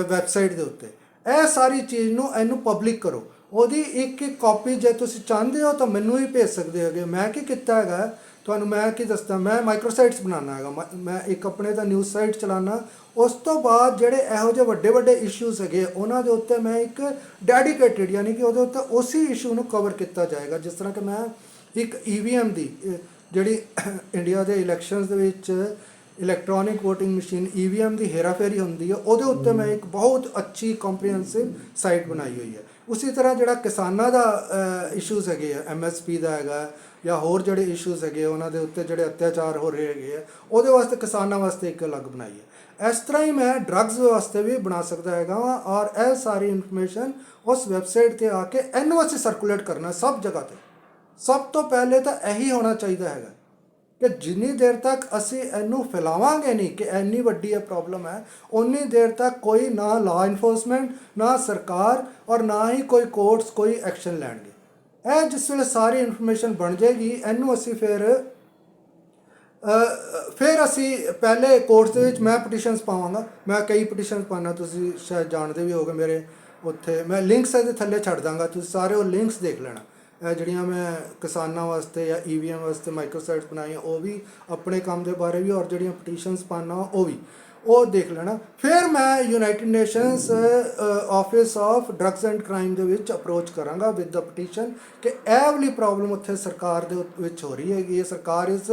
ਵੈਬਸਾਈਟ ਦੇ ਉੱਤੇ। ਇਹ ਸਾਰੀ ਚੀਜ਼ ਨੂੰ ਇਹਨੂੰ ਪਬਲਿਕ ਕਰੋ। ਉਹਦੀ ਇੱਕ ਇੱਕ ਕਾਪੀ ਜੇ ਤੁਸੀਂ ਚਾਹੁੰਦੇ ਹੋ ਤਾਂ ਮੈਨੂੰ ਹੀ ਭੇਜ ਸਕਦੇ ਹੋਗੇ। ਮੈਂ ਕੀ ਕੀਤਾ ਹੈਗਾ, ਤੁਹਾਨੂੰ ਮੈਂ ਕੀ ਦੱਸਦਾ, ਮੈਂ ਮਾਈਕਰੋਸਾਈਟਸ ਬਣਾਉਣਾ ਹੈਗਾ। ਮੈਂ- ਮੈਂ ਇੱਕ ਆਪਣੇ ਦਾ ਨਿਊਜ਼ ਸਾਈਟ ਚਲਾਉਣਾ। ਉਸ ਤੋਂ ਬਾਅਦ ਜਿਹੜੇ ਇਹੋ ਜਿਹੇ ਵੱਡੇ ਵੱਡੇ ਇਸ਼ੂਜ਼ ਹੈਗੇ, ਉਹਨਾਂ ਦੇ ਉੱਤੇ ਮੈਂ ਇੱਕ ਡੈਡੀਕੇਟਿਡ ਯਾਨੀ ਕਿ ਉਹਦੇ ਉੱਤੇ ਉਸੇ ਇਸ਼ੂ ਨੂੰ ਕਵਰ ਕੀਤਾ ਜਾਏਗਾ। ਜਿਸ ਤਰ੍ਹਾਂ ਕਿ ਮੈਂ ਇੱਕ ਈਵੀਐਮ ਦੀ ਜਿਹੜੀ ਇੰਡੀਆ ਦੇ ਇਲੈਕਸ਼ਨਸ ਦੇ ਵਿੱਚ ਇਲੈਕਟ੍ਰੋਨਿਕ VOTING ਮਸ਼ੀਨ ਈਵੀਐਮ ਦੀ ਹੇਰਾਫੇਰੀ ਹੁੰਦੀ ਹੈ ਉਹਦੇ ਉੱਤੇ ਮੈਂ ਇੱਕ ਬਹੁਤ ਅੱਛੀ ਕੰਪਰੀਹੈਂਸਿਵ ਸਾਈਟ ਬਣਾਈ ਹੋਈ ਹੈ। ਉਸੇ ਤਰ੍ਹਾਂ ਜਿਹੜਾ ਕਿਸਾਨਾਂ ਦਾ ਇਸ਼ੂਜ਼ ਹੈਗੇ ਆ ਐਮਐਸਪੀ ਦਾ ਹੈਗਾ ਜਾਂ ਹੋਰ ਜਿਹੜੇ ਇਸ਼ੂਜ਼ ਹੈਗੇ ਆ, ਉਹਨਾਂ ਦੇ ਉੱਤੇ ਜਿਹੜੇ ਅਤਿਆਚਾਰ ਹੋ ਰਹੇ ਹੈਗੇ ਆ ਉਹਦੇ ਵਾਸਤੇ ਕਿਸਾਨਾਂ ਵਾਸਤੇ ਇੱਕ ਅਲੱਗ ਬਣਾਈ ਹੈ। ਇਸ ਤਰ੍ਹਾਂ ਹੀ ਮੈਂ ਡਰੱਗਸ ਵਾਸਤੇ ਵੀ ਬਣਾ ਸਕਦਾ ਹੈਗਾ ਵਾਂ ਔਰ ਇਹ ਸਾਰੀ ਇਨਫੋਰਮੇਸ਼ਨ ਉਸ ਵੈਬਸਾਈਟ ਤੇ ਆ ਕੇ ਇਹਨੂੰ ਅਸੀਂ ਸਰਕੂਲੇਟ ਕਰਨਾ ਸਭ ਜਗ੍ਹਾ ਤੇ। ਸਭ ਤੋਂ ਪਹਿਲੇ ਤਾਂ ਇਹੀ ਹੋਣਾ ਚਾਹੀਦਾ ਹੈਗਾ। ਕਿ ਜਿੰਨੀ ਦੇਰ ਤੱਕ ਅਸੀਂ ਇਹਨੂੰ ਫੈਲਾਵਾਂਗੇ ਨਹੀਂ ਕਿ ਇੰਨੀ ਵੱਡੀ ਇਹ ਪ੍ਰੋਬਲਮ ਹੈ ਉਨੀ ਦੇਰ ਤੱਕ ਕੋਈ ਨਾ ਲਾ ਇਨਫੋਰਸਮੈਂਟ ਨਾ ਸਰਕਾਰ ਔਰ ਨਾ ਹੀ ਕੋਈ ਕੋਰਟਸ ਕੋਈ ਐਕਸ਼ਨ ਲੈਣਗੇ। ਇਹ ਜਿਸ ਵੇਲੇ ਸਾਰੀ ਇਨਫੋਰਮੇਸ਼ਨ ਬਣ ਜਾਏਗੀ, ਇਹਨੂੰ ਅਸੀਂ ਫਿਰ ਫਿਰ ਅਸੀਂ ਪਹਿਲੇ ਕੋਰਟਸ ਦੇ ਵਿੱਚ ਮੈਂ ਪਟੀਸ਼ਨਸ ਪਾਵਾਂਗਾ। ਮੈਂ ਕਈ ਪਟੀਸ਼ਨਸ ਪਾਣਾ ਤੁਸੀਂ ਸ਼ਾਇਦ ਜਾਣਦੇ ਵੀ ਹੋਗੇ ਮੇਰੇ ਉੱਥੇ। ਮੈਂ ਲਿੰਕਸ ਇਹਦੇ ਥੱਲੇ ਛੱਡ ਦਾਂਗਾ, ਤੁਸੀਂ ਸਾਰੇ ਉਹ ਲਿੰਕਸ ਦੇਖ ਲੈਣਾ। ਜਿਹੜੀਆਂ ਮੈਂ ਕਿਸਾਨਾਂ ਵਾਸਤੇ ਜਾਂ ਈਵੀਐਮ ਵਾਸਤੇ ਮਾਈਕਰੋਸਾਈਟਸ ਬਣਾਈਆਂ, ਉਹ ਵੀ ਆਪਣੇ ਕੰਮ ਦੇ ਬਾਰੇ ਵੀ ਔਰ ਜਿਹੜੀਆਂ ਪਟੀਸ਼ਨਸ ਪਾਣਾ ਉਹ ਵੀ। ਉਹ ਦੇਖ ਲੈਣਾ। ਫਿਰ ਮੈਂ United Nations Office of Drugs and Crime ਦੇ ਵਿੱਚ ਅਪਰੋਚ ਕਰਾਂਗਾ ਵਿਦ ਦਾ ਪਟੀਸ਼ਨ ਕਿ ਇਹ ਵਾਲੀ ਪ੍ਰੋਬਲਮ ਉੱਥੇ ਸਰਕਾਰ ਦੇ ਵਿੱਚ ਹੋ ਰਹੀ ਹੈਗੀ ਹੈ। ਸਰਕਾਰ is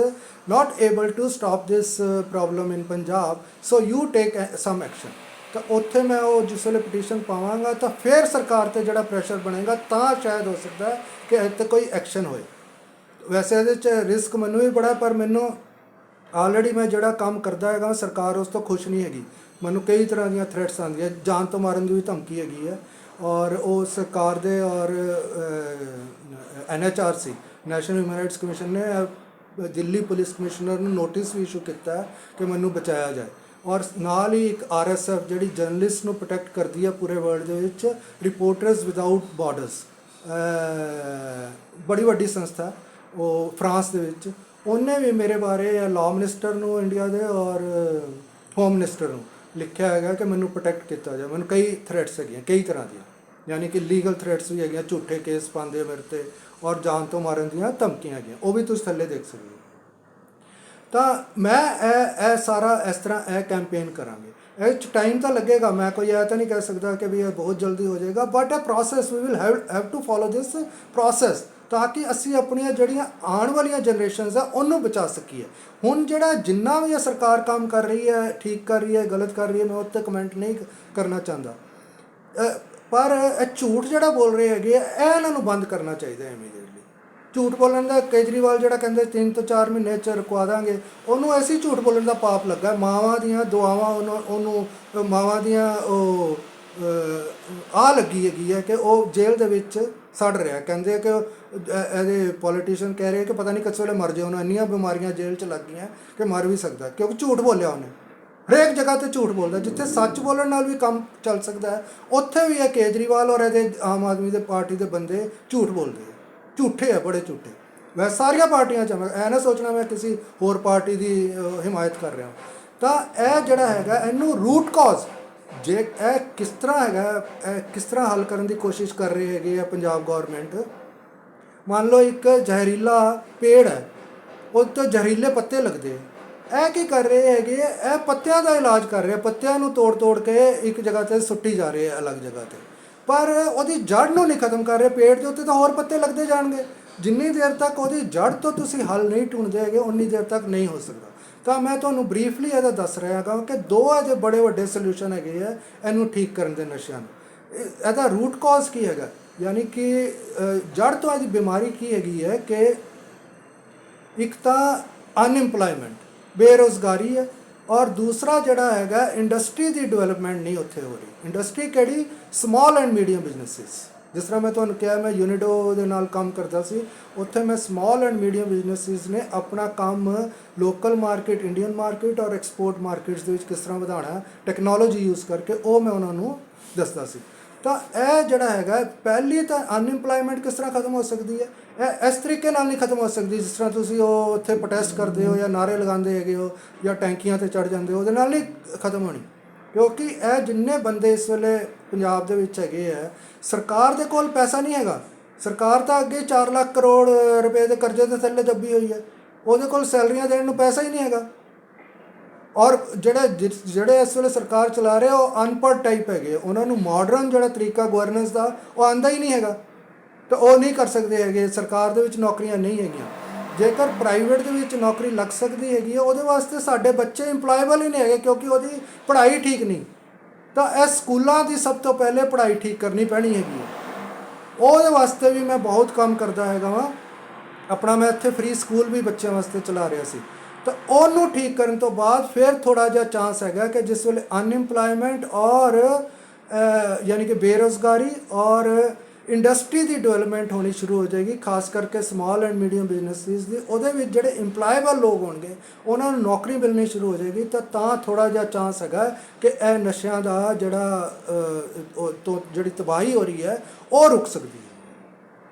not able to stop this problem in Punjab so you take some action ਤਾਂ ਉੱਥੇ ਮੈਂ ਉਹ ਜਿਸ ਵੇਲੇ ਪਟੀਸ਼ਨ ਪਾਵਾਂਗਾ ਤਾਂ ਫਿਰ ਸਰਕਾਰ ਤੇ ਜਿਹੜਾ ਪ੍ਰੈਸ਼ਰ ਬਣੇਗਾ ਤਾਂ ਸ਼ਾਇਦ ਹੋ ਸਕਦਾ ਹੈ ਕਿ ਇੱਥੇ ਕੋਈ ਐਕਸ਼ਨ ਹੋਏ। ਵੈਸੇ ਇਹਦੇ ਚ ਰਿਸਕ ਮੈਨੂੰ ਵੀ ਬੜਾ ਪਰ ਮੈਨੂੰ ਆਲਰੇਡੀ ਮੈਂ ਜਿਹੜਾ ਕੰਮ ਕਰਦਾ ਹੈਗਾ, ਸਰਕਾਰ ਉਸ ਤੋਂ ਖੁਸ਼ ਨਹੀਂ ਹੈਗੀ। ਮੈਨੂੰ ਕਈ ਤਰ੍ਹਾਂ ਦੀਆਂ ਥ੍ਰੈਟਸ ਆਉਂਦੀਆਂ, ਜਾਨ ਤੋਂ ਮਾਰਨ ਦੀ ਵੀ ਧਮਕੀ ਹੈਗੀ ਹੈ। ਔਰ ਉਹ ਸਰਕਾਰ ਦੇ ਔਰ NHRC National Human Rights Commission ਨੇ ਦਿੱਲੀ ਪੁਲਿਸ ਕਮਿਸ਼ਨਰ ਨੂੰ ਨੋਟਿਸ ਵੀ ਇਸ਼ੂ ਕੀਤਾ ਹੈ ਕਿ ਮੈਨੂੰ ਬਚਾਇਆ ਜਾਏ। ਔਰ ਨਾਲ ਹੀ ਇੱਕ ਆਰਐਸਐਫ ਜਿਹੜੀ ਜਰਨਲਿਸਟ ਨੂੰ ਪ੍ਰੋਟੈਕਟ ਕਰਦੀ ਹੈ ਪੂਰੇ ਵਰਲਡ ਦੇ ਵਿੱਚ ਰਿਪੋਰਟਰਸ ਵਿਦਆਊਟ ਬਾਰਡਰਸ ਬੜੀ ਵੱਡੀ ਸੰਸਥਾ ਉਹ ਫਰਾਂਸ ਦੇ ਵਿੱਚ। ਉਹਨੇ ਵੀ ਮੇਰੇ ਬਾਰੇ ਲਾਅ ਮਿਨਿਸਟਰ ਨੂੰ ਇੰਡੀਆ ਦੇ ਔਰ ਹੋਮ ਮਿਨਿਸਟਰ ਨੂੰ ਲਿਖਿਆ ਹੈਗਾ ਕਿ ਮੈਨੂੰ ਪ੍ਰੋਟੈਕਟ ਕੀਤਾ ਜਾਏ ਮੈਨੂੰ ਕਈ ਥ੍ਰੈਟਸ ਹੈਗੀਆਂ, ਕਈ ਤਰ੍ਹਾਂ ਦੀਆਂ। ਯਾਨੀ ਕਿ ਲੀਗਲ ਥ੍ਰੈਟਸ ਵੀ ਹੈਗੀਆਂ, ਝੂਠੇ ਕੇਸ ਪਾਉਂਦੇ ਆ ਮੇਰੇ ਤੇ ਔਰ ਜਾਨ ਤੋਂ ਮਾਰਨ ਦੀਆਂ ਧਮਕੀਆਂ ਹੈਗੀਆਂ। ਉਹ ਵੀ ਤੁਸੀਂ ਥੱਲੇ ਦੇਖ ਸਕਦੇ ਹੋ। ਤਾਂ ਮੈਂ ਇਹ ਇਹ ਸਾਰਾ ਇਸ ਤਰ੍ਹਾਂ ਇਹ ਕੈਂਪੇਨ ਕਰਾਂਗੇ। ਇਹ ਚ ਟਾਈਮ ਤਾਂ ਲੱਗੇਗਾ, ਮੈਂ ਕੋਈ ਇਹ ਤਾਂ ਨਹੀਂ ਕਹਿ ਸਕਦਾ ਕਿ ਵੀ ਇਹ ਬਹੁਤ ਜਲਦੀ ਹੋ ਜਾਏਗਾ ਬਟ ਇਹ process we will have have to follow this process ਤਾਂ ਕਿ ਅਸੀਂ ਆਪਣੀਆਂ ਜਿਹੜੀਆਂ ਆਉਣ ਵਾਲੀਆਂ ਜਨਰੇਸ਼ਨਸ ਆ, ਉਹਨੂੰ ਬਚਾ ਸਕੀਏ। ਹੁਣ ਜਿਹੜਾ ਜਿੰਨਾ ਵੀ ਇਹ ਸਰਕਾਰ ਕੰਮ ਕਰ ਰਹੀ ਹੈ, ਠੀਕ ਕਰ ਰਹੀ ਹੈ, ਗਲਤ ਕਰ ਰਹੀ ਹੈ, ਮੈਂ ਉੱਤੇ ਕਮੈਂਟ ਨਹੀਂ ਕਰਨਾ ਚਾਹੁੰਦਾ। ਪਰ ਇਹ ਝੂਠ ਜਿਹੜਾ ਬੋਲ ਰਹੇ ਹੈਗੇ ਆ, ਇਹ ਇਹਨਾਂ ਨੂੰ ਬੰਦ ਕਰਨਾ ਚਾਹੀਦਾ ਹੈ ਇਮੀਡੀਏਟਲੀ ਝੂਠ ਬੋਲਣ ਦਾ ਕੇਜਰੀਵਾਲ ਜਿਹੜਾ ਕਹਿੰਦੇ 3 ਤੋਂ 4 ਮਹੀਨੇ ਚ ਰੁਕਵਾ ਦਾਂਗੇ ਉਹਨੂੰ ਐਸੀ ਝੂਠ ਬੋਲਣ ਦਾ ਪਾਪ ਲੱਗਾ। ਮਾਵਾਂ ਦੀਆਂ ਦੁਆਵਾਂ ਉਹਨੂੰ ਉਹਨੂੰ ਮਾਵਾਂ ਦੀਆਂ ਉਹ ਆ ਲੱਗੀ ਹੈਗੀ ਹੈ ਕਿ ਉਹ ਜੇਲ੍ਹ ਦੇ ਵਿੱਚ ਸੜ ਰਿਹਾ। ਕਹਿੰਦੇ ਕਿ ਉਹ, ਇਹਦੇ ਪੋਲੀਟੀਸ਼ੀਅਨ ਕਹਿ ਰਹੇ ਕਿ ਪਤਾ ਨਹੀਂ ਕਿਸ ਵੇਲੇ ਮਰ ਜਾਏ ਉਹਨੂੰ ਇੰਨੀਆਂ ਬਿਮਾਰੀਆਂ ਜੇਲ੍ਹ 'ਚ ਲੱਗ ਗਈਆਂ ਕਿ ਮਰ ਵੀ ਸਕਦਾ। ਕਿਉਂਕਿ ਝੂਠ ਬੋਲਿਆ ਉਹਨੇ। ਹਰੇਕ ਜਗ੍ਹਾ ਤੇ ਝੂਠ ਬੋਲਦਾ। ਜਿੱਥੇ ਸੱਚ ਬੋਲਣ ਨਾਲ ਵੀ ਕੰਮ ਚੱਲ ਸਕਦਾ ਹੈ ਉੱਥੇ ਵੀ ਇਹ ਕੇਜਰੀਵਾਲ ਔਰ ਇਹਦੇ ਆਮ ਆਦਮੀ ਦੇ ਪਾਰਟੀ ਦੇ ਬੰਦੇ ਝੂਠ ਬੋਲਦੇ ਆ। ਝੂਠੇ ਆ, ਬੜੇ ਝੂਠੇ। ਮੈਂ ਸਾਰੀਆਂ ਪਾਰਟੀਆਂ ਚ ਮੈਂ ਐ ਨਾ ਸੋਚਣਾ ਮੈਂ ਕਿਸੇ ਹੋਰ ਪਾਰਟੀ ਦੀ ਹਿਮਾਇਤ ਕਰ ਰਿਹਾ ਤਾਂ ਇਹ ਜਿਹੜਾ ਹੈਗਾ, ਇਹਨੂੰ ਰੂਟ ਕਾਜ਼ ਜੇ ਇਹ ਕਿਸ ਤਰ੍ਹਾਂ ਹੈਗਾ, ਇਹ ਕਿਸ ਤਰ੍ਹਾਂ ਹੱਲ ਕਰਨ ਦੀ ਕੋਸ਼ਿਸ਼ ਕਰ ਰਹੀ ਹੈਗੀ ਆ ਪੰਜਾਬ ਗਵਰਨਮੈਂਟ ਮੰਨ ਲਓ ਇੱਕ ਜ਼ਹਿਰੀਲਾ ਪੇੜ ਹੈ ਉਹ ਤੋਂ ਜ਼ਹਿਰੀਲੇ ਪੱਤੇ ਲੱਗਦੇ ਆ। ਇਹ ਕੀ ਕਰ ਰਹੇ ਹੈਗੇ ਇਹ ਪੱਤਿਆਂ ਦਾ ਇਲਾਜ ਕਰ ਰਹੇ ਪੱਤਿਆਂ ਨੂੰ ਤੋੜ ਤੋੜ ਕੇ ਇੱਕ ਜਗ੍ਹਾ ਤੇ ਸੁੱਟੀ ਜਾ ਰਹੇ ਆ, ਅਲੱਗ ਜਗ੍ਹਾ ਤੇ। ਪਰ ਉਹਦੀ ਜੜ ਨੂੰ ਨਹੀਂ ਖਤਮ ਕਰ ਰਹੇ ਪੇੜ ਦੇ ਉੱਤੇ ਤਾਂ ਹੋਰ ਪੱਤੇ ਲੱਗਦੇ ਜਾਣਗੇ। ਜਿੰਨੀ ਦੇਰ ਤੱਕ ਉਹਦੀ ਜੜ ਤੋਂ ਤੁਸੀਂ ਹੱਲ ਨਹੀਂ ਢੂੰਡਦੇ ਹੈਗੇ ਉਨੀ ਦੇਰ ਤੱਕ ਨਹੀਂ ਹੋ ਸਕਦਾ। ਤਾਂ ਮੈਂ ਤੁਹਾਨੂੰ ਬਰੀਫਲੀ ਇਹਦਾ ਦੱਸ ਰਿਹਾ ਹਾਂ ਕਿ ਦੋ ਅਜੇ ਬੜੇ ਵੱਡੇ ਸੋਲੂਸ਼ਨ ਹੈਗੇ ਆ ਇਹਨੂੰ ਠੀਕ ਕਰਨ ਦੇ ਨਸ਼ਿਆਂ ਨੂੰ। ਇਹ- ਇਹਦਾ ਰੂਟ ਕਾਜ਼ ਕੀ ਹੈਗਾ? ਯਾਨੀ ਕਿ ਅ, ਜੜ ਤੋਂ ਇਹਦੀ ਬਿਮਾਰੀ ਕੀ ਹੈਗੀ ਹੈ ਕਿ ਇੱਕ ਤਾਂ ਅਨਇੰਪਲੋਇਮੈਂਟ ਬੇਰੋਜ਼ਗਾਰੀ ਹੈ ਔਰ ਦੂਸਰਾ ਜਿਹੜਾ ਹੈਗਾ ਇੰਡਸਟਰੀ ਦੀ ਡਿਵੈਲਪਮੈਂਟ ਨਹੀਂ ਉੱਥੇ ਹੋ ਰਹੀ। ਇੰਡਸਟਰੀ ਕਿਹੜੀ? ਸਮਾਲ ਐਂਡ ਮੀਡੀਅਮ ਬਿਜ਼ਨੈਸਿਸ ਜਿਸ ਤਰ੍ਹਾਂ ਮੈਂ ਤੁਹਾਨੂੰ ਕਿਹਾ, ਮੈਂ ਯੂਨਿਡੋ ਦੇ ਨਾਲ ਕੰਮ ਕਰਦਾ ਸੀ, ਉੱਥੇ ਮੈਂ ਸਮਾਲ ਐਂਡ ਮੀਡੀਅਮ ਬਿਜ਼ਨੈਸਿਸ ਨੇ ਆਪਣਾ ਕੰਮ ਲੋਕਲ ਮਾਰਕੀਟ ਇੰਡੀਅਨ ਮਾਰਕੀਟ ਔਰ ਐਕਸਪੋਰਟ ਮਾਰਕੀਟਸ ਦੇ ਵਿੱਚ ਕਿਸ ਤਰ੍ਹਾਂ ਵਧਾਉਣਾ ਟੈਕਨੋਲੋਜੀ ਯੂਜ਼ ਕਰਕੇ ਉਹ ਮੈਂ ਉਹਨਾਂ ਨੂੰ ਦੱਸਦਾ ਸੀ। ਤਾਂ ਇਹ ਜਿਹੜਾ ਹੈਗਾ, ਪਹਿਲੀ ਤਾਂ ਅਨਇੰਪਲੋਇਮੈਂਟ ਕਿਸ ਤਰ੍ਹਾਂ ਖਤਮ ਹੋ ਸਕਦੀ ਹੈ? ਇਹ ਇਸ ਤਰੀਕੇ ਨਾਲ ਨਹੀਂ ਖਤਮ ਹੋ ਸਕਦੀ ਜਿਸ ਤਰ੍ਹਾਂ ਤੁਸੀਂ ਉਹ ਉੱਥੇ ਪ੍ਰੋਟੈਸਟ ਕਰਦੇ ਹੋ ਜਾਂ ਨਾਰੇ ਲਗਾਉਂਦੇ ਹੈਗੇ ਹੋ ਜਾਂ ਟੈਂਕੀਆਂ ਤੇ ਚੜ ਜਾਂਦੇ ਹੋ ਉਹਦੇ ਨਾਲ ਨਹੀਂ ਖਤਮ ਹੋਣੀ। ਕਿਉਂਕਿ ਇਹ ਜਿੰਨੇ ਬੰਦੇ ਇਸ ਵੇਲੇ ਪੰਜਾਬ ਦੇ ਵਿੱਚ ਹੈਗੇ ਆ ਸਰਕਾਰ ਦੇ ਕੋਲ ਪੈਸਾ ਨਹੀਂ ਹੈਗਾ। ਸਰਕਾਰ ਤਾਂ ਅੱਗੇ 4 ਲੱਖ ਕਰੋੜ ਰੁਪਏ ਦੇ ਕਰਜ਼ੇ ਦੇ ਥੱਲੇ ਦੱਬੀ ਹੋਈ ਹੈ। ਉਹਦੇ ਕੋਲ ਸੈਲਰੀਆਂ ਦੇਣ ਨੂੰ ਪੈਸਾ ਹੀ ਨਹੀਂ ਹੈਗਾ। ਔਰ ਜਿਹੜਾ ਜਿ- ਜਿਹੜੇ ਇਸ ਵੇਲੇ ਸਰਕਾਰ ਚਲਾ ਰਹੇ ਆ, ਉਹ ਅਨਪੜ੍ਹ ਟਾਈਪ ਹੈਗੇ ਉਹਨਾਂ ਨੂੰ ਮਾਡਰਨ ਜਿਹੜਾ ਤਰੀਕਾ ਗਵਰਨੈਂਸ ਦਾ ਉਹ ਆਂਦਾ ਹੀ ਨਹੀਂ ਹੈਗਾ। ਤਾਂ ਉਹ ਨਹੀਂ ਕਰ ਸਕਦੇ ਹੈਗੇ, ਸਰਕਾਰ ਦੇ ਵਿੱਚ ਨੌਕਰੀਆਂ ਨਹੀਂ ਹੈਗੀਆਂ। ਜੇਕਰ ਪ੍ਰਾਈਵੇਟ ਦੇ ਵਿੱਚ ਨੌਕਰੀ ਲੱਗ ਸਕਦੀ ਹੈਗੀ ਹੈ, ਉਹਦੇ ਵਾਸਤੇ ਸਾਡੇ ਬੱਚੇ ਇੰਪਲੋਏਬਲ ਹੀ ਨਹੀਂ ਹੈਗੇ ਕਿਉਂਕਿ ਉਹਦੀ ਪੜ੍ਹਾਈ ਠੀਕ ਨਹੀਂ। ਤਾਂ ਇਹ ਸਕੂਲਾਂ ਦੀ ਸਭ ਤੋਂ ਪਹਿਲੇ ਪੜ੍ਹਾਈ ਠੀਕ ਕਰਨੀ ਪੈਣੀ ਹੈਗੀ ਹੈ। ਉਹਦੇ ਵਾਸਤੇ ਵੀ ਮੈਂ ਬਹੁਤ ਕੰਮ ਕਰਦਾ ਹੈਗਾ ਵਾਂ। ਆਪਣਾ ਮੈਂ ਇੱਥੇ ਫ੍ਰੀ ਸਕੂਲ ਵੀ ਬੱਚਿਆਂ ਵਾਸਤੇ ਚਲਾ ਰਿਹਾ ਸੀ। ਤਾਂ ਉਹਨੂੰ ਠੀਕ ਕਰਨ ਤੋਂ ਬਾਅਦ ਫਿਰ ਥੋੜਾ ਜਿਹਾ ਚਾਂਸ ਹੈਗਾ ਕਿ ਜਿਸ ਵੇਲੇ ਅਨਇੰਪਲੋਇਮੈਂਟ ਔਰ ਯਾਨੀ ਕਿ ਬੇਰੋਜ਼ਗਾਰੀ ਔਰ ਇੰਡਸਟਰੀ ਦੀ ਡਿਵੈਲਪਮੈਂਟ ਹੋਣੀ ਸ਼ੁਰੂ ਹੋ ਜਾਏਗੀ, ਖਾਸ ਕਰਕੇ ਸਮਾਲ ਐਂਡ ਮੀਡੀਅਮ ਬਿਜ਼ਨੈਸਿਸ ਦੀ। ਉਹਦੇ ਵਿੱਚ ਜਿਹੜੇ ਇੰਪਲਾਏਬਲ ਲੋਕ ਹੋਣਗੇ, ਉਹਨਾਂ ਨੂੰ ਨੌਕਰੀ ਮਿਲਣੀ ਸ਼ੁਰੂ ਹੋ ਜਾਏਗੀ। ਤਾਂ ਤਾਂ ਥੋੜਾ ਜਿਹਾ ਚਾਂਸ ਹੈਗਾ ਕਿ ਇਹ ਨਸ਼ਿਆਂ ਦਾ ਜਿਹੜਾ ਤੋਂ ਜਿਹੜੀ ਤਬਾਹੀ ਹੋ ਰਹੀ ਹੈ, ਉਹ ਰੁਕ ਸਕਦੀ ਹੈ।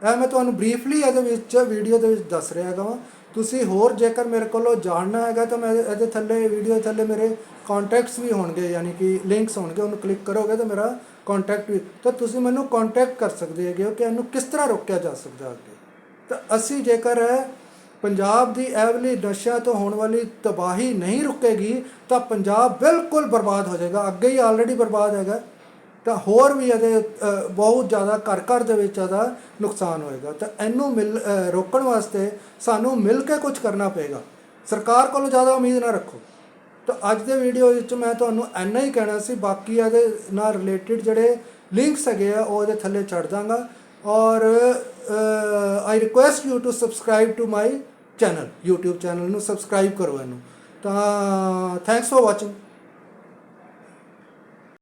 ਇਹ ਮੈਂ ਤੁਹਾਨੂੰ ਬਰੀਫਲੀ ਇਹਦੇ ਵਿੱਚ ਵੀਡੀਓ ਦੇ ਵਿੱਚ ਦੱਸ ਰਿਹਾ ਹੈਗਾ ਵਾਂ। ਤੁਸੀਂ ਹੋਰ ਜੇਕਰ ਮੇਰੇ ਕੋਲੋਂ ਜਾਣਨਾ ਹੈਗਾ, ਤਾਂ ਮੈਂ ਇਹਦੇ ਥੱਲੇ ਵੀਡੀਓ ਥੱਲੇ ਮੇਰੇ ਕੰਟੈਕਟਸ ਵੀ ਹੋਣਗੇ, ਯਾਨੀ ਕਿ ਲਿੰਕਸ ਹੋਣਗੇ, ਉਹਨੂੰ ਕਲਿੱਕ ਕਰੋਗੇ ਤਾਂ ਮੇਰਾ ਕੰਟੈਕਟ ਵੀ ਤਾਂ ਤੁਸੀਂ ਮੈਨੂੰ ਕੰਟੈਕਟ ਕਰ ਸਕਦੇ ਹੈਗੇ ਹੋ ਕਿ ਇਹਨੂੰ ਕਿਸ ਤਰ੍ਹਾਂ ਰੋਕਿਆ ਜਾ ਸਕਦਾ ਅੱਗੇ? ਤਾਂ ਅਸੀਂ ਜੇਕਰ ਪੰਜਾਬ ਦੀ ਐਵਲੀ ਵਾਲੀ ਨਸ਼ਿਆਂ ਤੋਂ ਹੋਣ ਵਾਲੀ ਤਬਾਹੀ ਨਹੀਂ ਰੁਕੇਗੀ, ਤਾਂ ਪੰਜਾਬ ਬਿਲਕੁਲ ਬਰਬਾਦ ਹੋ ਜਾਏਗਾ। ਅੱਗੇ ਹੀ ਆਲਰੇਡੀ ਬਰਬਾਦ ਹੈਗਾ। ਤਾਂ ਹੋਰ ਵੀ ਇਹਦੇ ਬਹੁਤ ਜ਼ਿਆਦਾ ਘਰ ਘਰ ਦੇ ਵਿੱਚ ਇਹਦਾ ਨੁਕਸਾਨ ਹੋਏਗਾ। ਤਾਂ ਇਹਨੂੰ ਮਿਲ ਰੋਕਣ ਵਾਸਤੇ ਸਾਨੂੰ ਮਿਲ ਕੇ ਕੁਝ ਕਰਨਾ ਪਏਗਾ। ਸਰਕਾਰ ਕੋਲੋਂ ਜ਼ਿਆਦਾ ਉਮੀਦ ਨਾ ਰੱਖੋ। ਤਾਂ ਅੱਜ ਦੇ ਵੀਡੀਓ ਵਿੱਚ ਮੈਂ ਤੁਹਾਨੂੰ ਇੰਨਾ ਹੀ ਕਹਿਣਾ ਸੀ, ਬਾਕੀ ਇਹਦੇ ਨਾਲ ਰਿਲੇਟਡ ਜਿਹੜੇ ਲਿੰਕਸ ਹੈਗੇ ਆ, ਉਹ ਇਹਦੇ ਥੱਲੇ ਛੱਡ ਦਾਂਗਾ ਔਰ I request you to subscribe to my channel YouTube channel ਨੂੰ ਸਬਸਕ੍ਰਾਈਬ ਕਰੋ ਇਹਨੂੰ। ਤਾਂ ਥੈਂਕਸ ਫॉर ਵਾਚਿੰਗ